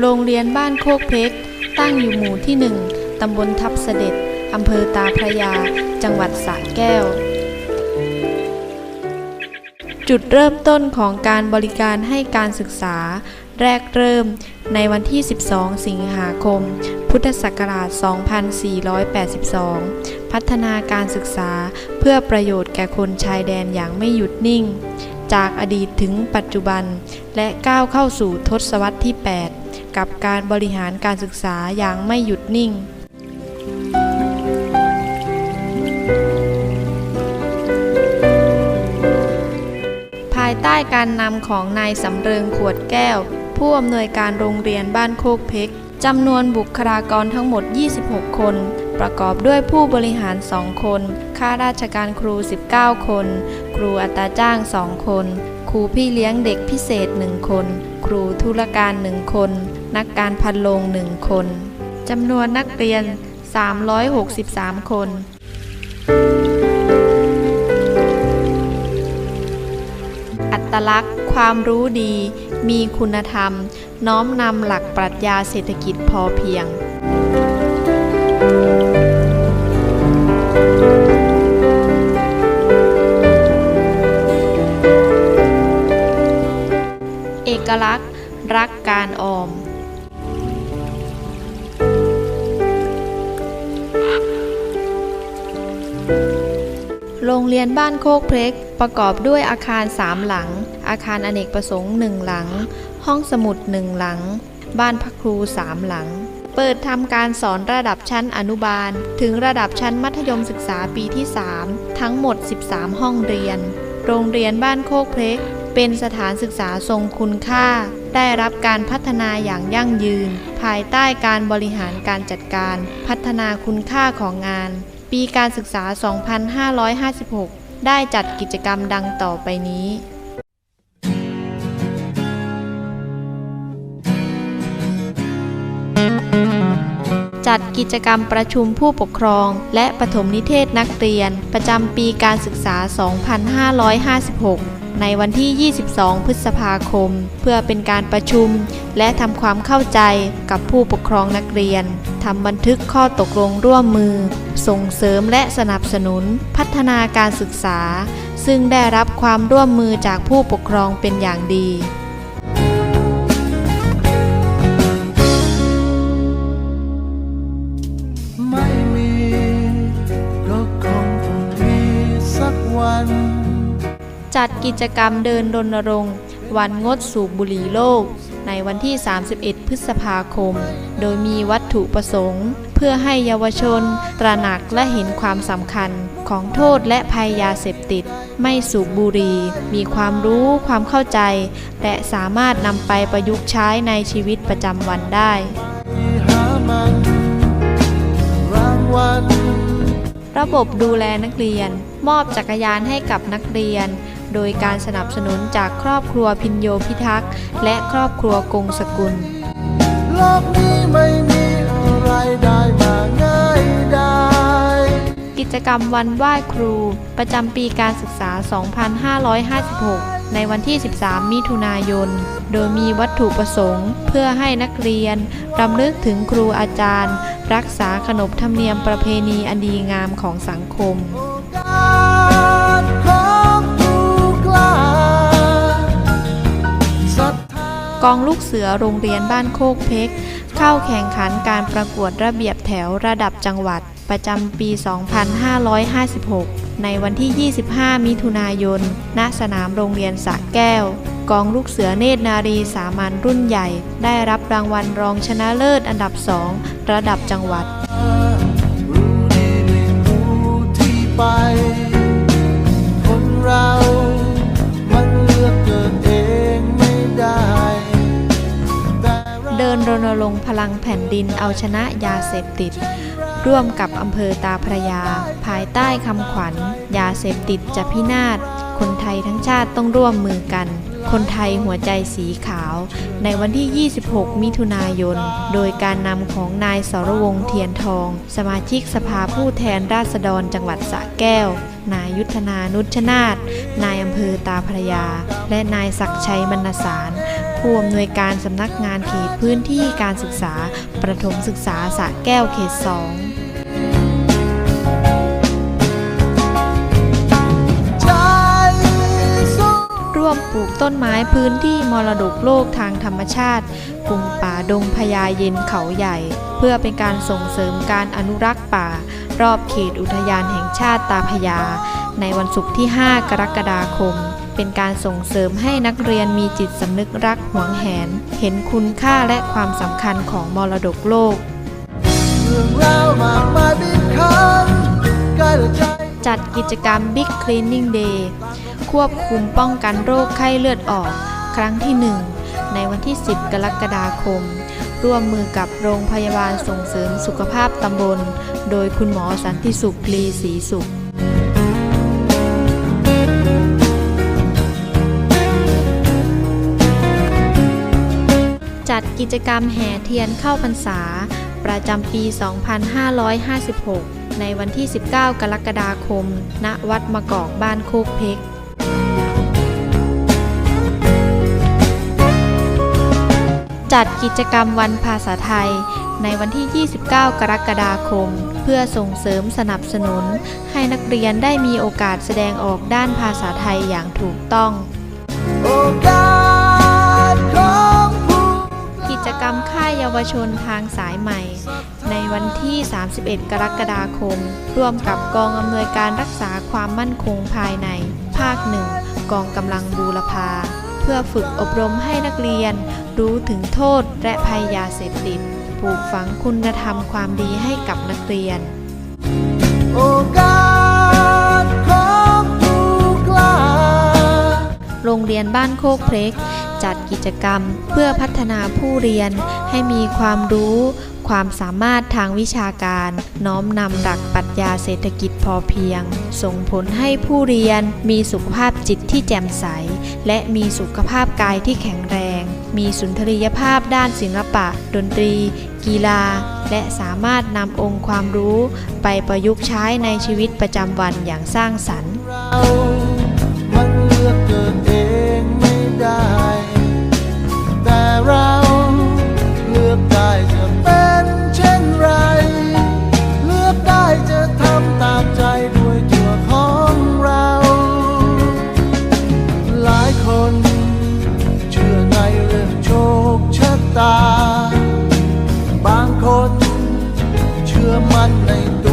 โรงเรียนบ้านโคกเพชรตั้งอยู่หมู่ที่ 1 ตำบลทับเสด็จ อำเภอตาพระยา จังหวัดสระแก้ว จุดเริ่มต้นของการบริการให้การศึกษา แรกเริ่มในวันที่ 12 สิงหาคม พุทธศักราช 2482 พัฒนาการศึกษาเพื่อประโยชน์แก่คนชายแดนอย่างไม่หยุดนิ่ง จากอดีตถึงปัจจุบัน และก้าวเข้าสู่ทศวรรษที่ 8 กับการบริหารการศึกษาอย่างไม่หยุดนิ่งภายใต้การนำของนายสำเริงขวดแก้ว ผู้อำนวยการโรงเรียนบ้านโคกเพกจำนวนบุคลากรทั้งหมด 26 คน ประกอบด้วยผู้บริหาร 2 คน ข้าราชการครู 19 คน ครูอัตราจ้าง 2 คน ครูพี่เลี้ยงเด็กพิเศษ 1 คน ครูธุรการ 1 คน นักการพันโลง1คนจำนวนนักเรียน 363 คน อัตลักษณ์ ความรู้ดี มีคุณธรรม น้อมนำหลักปรัชญาเศรษฐกิจพอเพียงเอกลักษณ์ รักการออม โรงเรียนบ้านโคกเพล็ก ประกอบด้วยอาคารสามหลัง อาคารอเนกประสงค์หนึ่งหลัง ห้องสมุดหนึ่งหลัง บ้านพักครูสามหลัง เปิดทำการสอนระดับชั้นอนุบาล ถึงระดับชั้นมัธยมศึกษาปีที่ 3 ทั้งหมด 13 ห้องเรียน โรงเรียนบ้านโคกเพล็ก เป็นสถานศึกษาทรงคุณค่า ได้รับการพัฒนาอย่างยั่งยืน ภายใต้การบริหารการจัดการ พัฒนาคุณค่าของงาน ปีการศึกษา 2556 ได้จัดกิจกรรมดังต่อไปนี้ จัดกิจกรรมประชุมผู้ปกครอง และปฐมนิเทศนักเรียน ประจำปีการศึกษา 2556 ในวันที่ 22 พฤษภาคม เพื่อเป็นการประชุม และทำความเข้าใจกับผู้ปกครองนักเรียนทำบันทึกข้อตกลงร่วมมือ ส่งเสริมและสนับสนุน พัฒนาการศึกษา ซึ่งได้รับความร่วมมือจากผู้ปกครองเป็นอย่างดี ดกิจกรรมเดินรณรงค์ วันงดสูบบุหรี่โลก ในวันที่ 31 พฤษภาคม โดยมีวัตถุประสงค์ เพื่อให้เยาวชน ตระหนักและเห็นความสำคัญของโทษและภัยยาเสพติด ไม่สูบบุหรี่ มีความรู้ความเข้าใจ และสามารถนำไปประยุกต์ใช้ในชีวิตประจำวันได้รระบบดูแลนักเรียน มอบจักรยานให้กับนักเรียน โดยการสนับสนุนจากครอบครัวพินโยพิทักษ์ และครอบครัวกงสกุลโลกนี้ไม่มีอะไรได้มาง่ายได้กิจกรรมวันไหว้ครู ประจำปีการศึกษา 2556 ในวันที่ 13 มิถุนายน โดยมีวัตถุประสงค์ เพื่อให้นักเรียนรำลึกถึงครูอาจารย์ รักษาขนบธรรมเนียมประเพณีอันดีงามของสังคม กองลูกเสือโรงเรียนบ้านโคกเพกเข้าแข่งขันการประกวดระเบียบแถวระดับจังหวัดประจำปี 2556 ในวันที่ 25 มิถุนายน ณ สนามโรงเรียนสระแก้ว กองลูกเสือเนตรนารีสามัญรุ่นใหญ่ ได้รับรางวัลรองชนะเลิศอันดับ 2 ระดับจังหวัด พลังแผ่นดินเอาชนะยาเสพติด ร่วมกับอำเภอตาพระยา ภายใต้คำขวัญ ยาเสพติดจะพินาศ คนไทยทั้งชาติต้องร่วมมือกัน คนไทยหัวใจสีขาว ในวันที่ 26 มิถุนายน โดยการนำของนายสรวงเทียนทอง สมาชิกสภาผู้แทนราษฎรจังหวัดสระแก้ว นายยุทธนานุชนาธนายอำเภอตาพระยา และนายศักชัยมรรณสาร ผู้อำนวยการสำนักงานเขตพื้นที่การศึกษา ประถมศึกษาสระแก้วเขตสองร่วมปลูกต้นไม้พื้นที่มรดกโลกทางธรรมชาติกลุ่มป่าดงพญาเย็นเขาใหญ่ เพื่อเป็นการส่งเสริมการอนุรักษ์ป่า รอบเขตอุทยานแห่งชาติตาพญาในวันศุกร์ที่ 5 กรกฎาคม เป็นการส่งเสริมให้นักเรียนมีจิตสำนึกรักหวงแหน เห็นคุณค่าและความสำคัญของมรดกโลกจจัดกิจกรรม Big Cleaning Day ควบคุมป้องกันโรคไข้เลือดออก ครั้งที่ 1 ในวันที่ 10 กรกฎาคม ร่วมมือกับโรงพยาบาลส่งเสริมสุขภาพตำบล โดยคุณหมอสันติสุขลีศรีสุขจัดกิจกรรมแห่เทียนเข้าพรรษา ประจำปี 2556 ในวันที่ 19 กรกฎาคม ณ วัดมะกอกบ้านโคกเพก จัดกิจกรรมวันภาษาไทย ในวันที่ 29 กรกฎาคม เพื่อส่งเสริมสนับสนุน ให้นักเรียนได้มีโอกาสแสดงออกด้านภาษาไทยอย่างถูกต้อง กิจกรรมค่ายเยาวชนทางสายใหม่ ในวันที่ 31 กรกฎาคม ร่วมกับกองอำนวยการรักษาความมั่นคงภายใน ภาคหนึ่งกองกำลังบูรพา พื่อฝึกอบรมให้นักเรียน รู้ถึงโทษและภัยยาเสพติดปลูกฝังคุณธรรมความดีให้กับนักเรียน โอกาสของผู้กล้า โรงเรียนบ้านโคกเพล็ก จัดกิจกรรม เพื่อพัฒนาผู้เรียนให้มีความรู้ ความสามารถทางวิชาการ น้อมนำหลักปรัชญาเศรษฐกิจพอเพียง ส่งผลให้ผู้เรียนมีสุขภาพจิตที่แจ่มใส และมีสุขภาพกายที่แข็งแรง มีสุนทรียภาพด้านศิลปะ ดนตรี กีฬา และสามารถนำองค์ความรู้ ไปประยุกต์ใช้ในชีวิตประจำวันอย่างสร้างสรรค์ะต